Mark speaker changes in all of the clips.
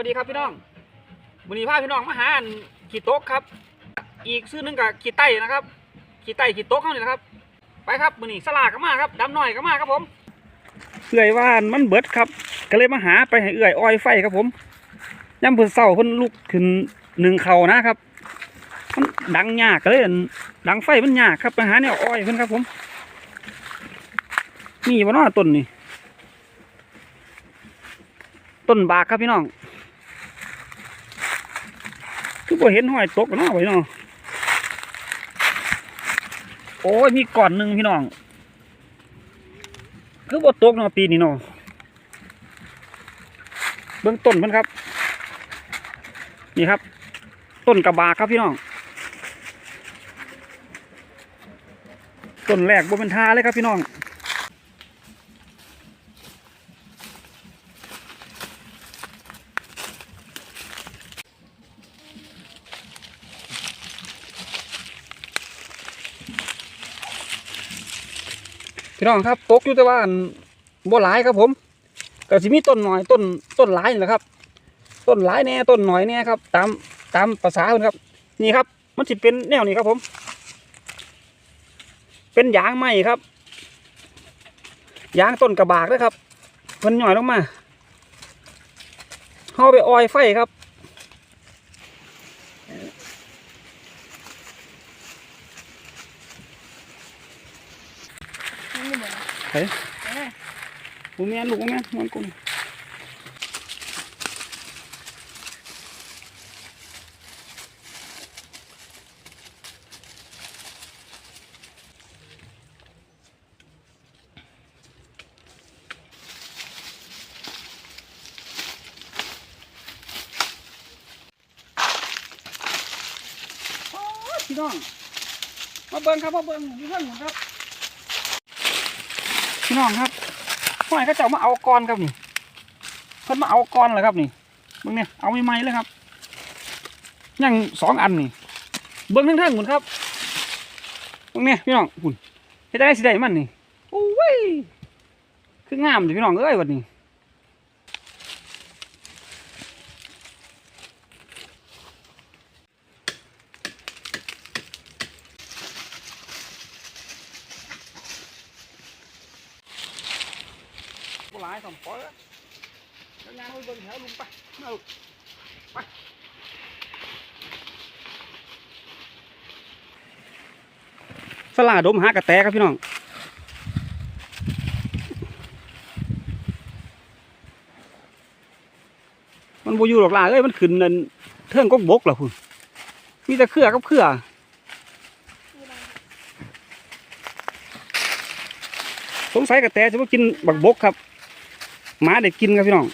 Speaker 1: วัสดีครับพี่น้องวันนี้พาพี่น้องมาหาขี่โต๊ะครับ อีกซื้อนึงกับขี่ไต้นะครับขี่ไต้ขี่โต๊ะเขานี่นะครับไปครับวันนี้สลากก็มาครับดำหน่อยก็มาครับผมเอื่อยว่านมันเบิดครับ ก็เลยมาหาไปให้เอื่อยอ้อยไฟครับผมย่ำเพิ่นเศร้าเพิ่นลุกขึ้นหนึ่งเข่านะครับมันดังยากเลยอั่นดังไฟมันยากครับไปหาเนี่ยอ้อยเพิ่นครับผมนี่บ่เนาะต้นนี่ต้นบากครับพี่น้อง คือบ่เห็นห้อยตกเนาะพี่น้องโอ้ยมีก่อนหนึ่งพี่น้อง คือบ่ตกเนาะปีนี้เนาะเบื้องต้นเพิ่นครับ นี่ครับ ต้นกระบาครับพี่น้อง ต้นแรกบ่เป็นทาเลยครับพี่น้อง พี่น้องครับตกอยู่แต่ว่าอันบ่หลายครับผมก็สิมีต้นหน่อยต้นต้นหลายนี่แหละครับ ต้นหลายแน่ต้นหน่อยแน่ครับ ตามตามภาษาเพิ่นครับ นี่ครับ มันสิเป็นแนวนี้ครับผม เป็นยางไม้ครับยางต้นกระบากนะครับเพิ่นหน่อยลงมาเฮาไปออยไฟครับ
Speaker 2: เฮ้
Speaker 1: ย
Speaker 2: เออ
Speaker 1: บ่แม่ลูกบ่แม่มันกุ้งพี่น้อง มาเบิ่งครับ มาเบิ่งอยู่เพิ่งครับ พี่น้องครับพ่อไอ้ก็จะมาเอากรครับนี่ เพิ่นมาเอากรเหรอครับนี่เบิ่งเนี่ยเอาไม่เลยครับยังสองอันนี่เบิ่งทั้งๆหมดครับเบิ่งเนี่ยพี่น้องหุ่นเฮ็ดได้สิได้มันนี่โอ้ยคืองามเลยพี่น้องเอ้ยวันนี้ หลายสองปอยแล้วงานไปเบิ่งแถวลุงไปเอาไปสลาดมหากระแตครับพี่น้องมันบ่อยู่หรอกล่ะเอ้ยมันขึ้นนั่นเทิงกกบกเหรอคุณมีแต่เครือกับเครือสงสัยกระแตจะมากินบักบกครับ หมาได้กินครับพี่น้อง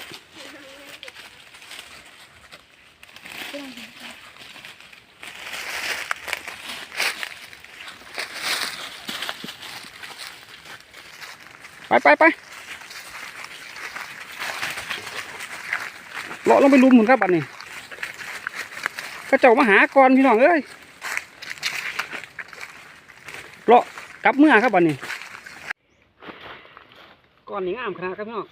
Speaker 1: ไปไปไปเลาะลงไปลุมหมุนครับอันนี้ก็เจ้ามาหาก่อนพี่น้องเอ้ยเลาะกลับเมื่อครับอันนี้ก้อนนี้งามขนาดครับพี่น้อง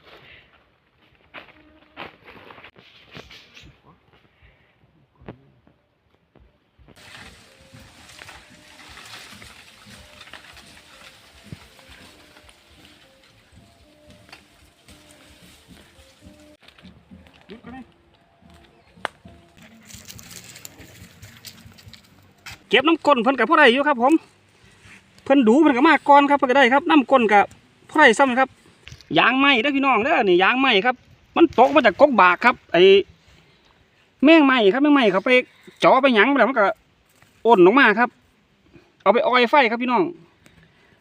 Speaker 1: ก็บน้ำก้นเพิ่นกับพ่อได้อยู่ครับ ผม เพิ่นดูเพิ่นก็มาก่อนครับเพิ่นก็ได้ครับน้ำก้นกับพ่อได้ซ้ำครับยางไหม้เด้อพี่น้องเด้อนี่ยางไหม้ครับ มันตกมาจากกกบากครับไอ้แมงไหม้ครับแมงไหม้เขาไปจ่อไปหยังไปแล้วมันก็อ่นออกมาครับ เอาไปออยไฟครับพี่น้อง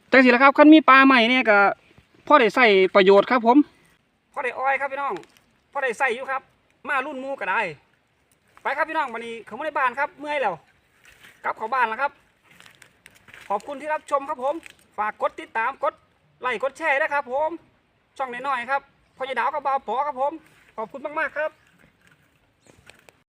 Speaker 1: แต่สิละครับคันมีปลาใหม่เนี่ยก็พ่อได้ใส่ประโยชน์ครับ ผมพ่อได้ออยครับพี่น้องพ่อได้ใส่อยู่ครับ มารุ่นมูก็ได้ ไปครับพี่น้องวันนี้เขาไม่ได้บ้านครับเมื่อยแล้ว กลับเข้าบ้านแล้วครับ ขอบคุณที่รับชมครับผม ฝากกดติดตามกดไลค์กดแชร์นะครับผม ช่องน้อยๆครับพอยดาวกับบ่าวปอครับผม ขอบคุณมากๆครับ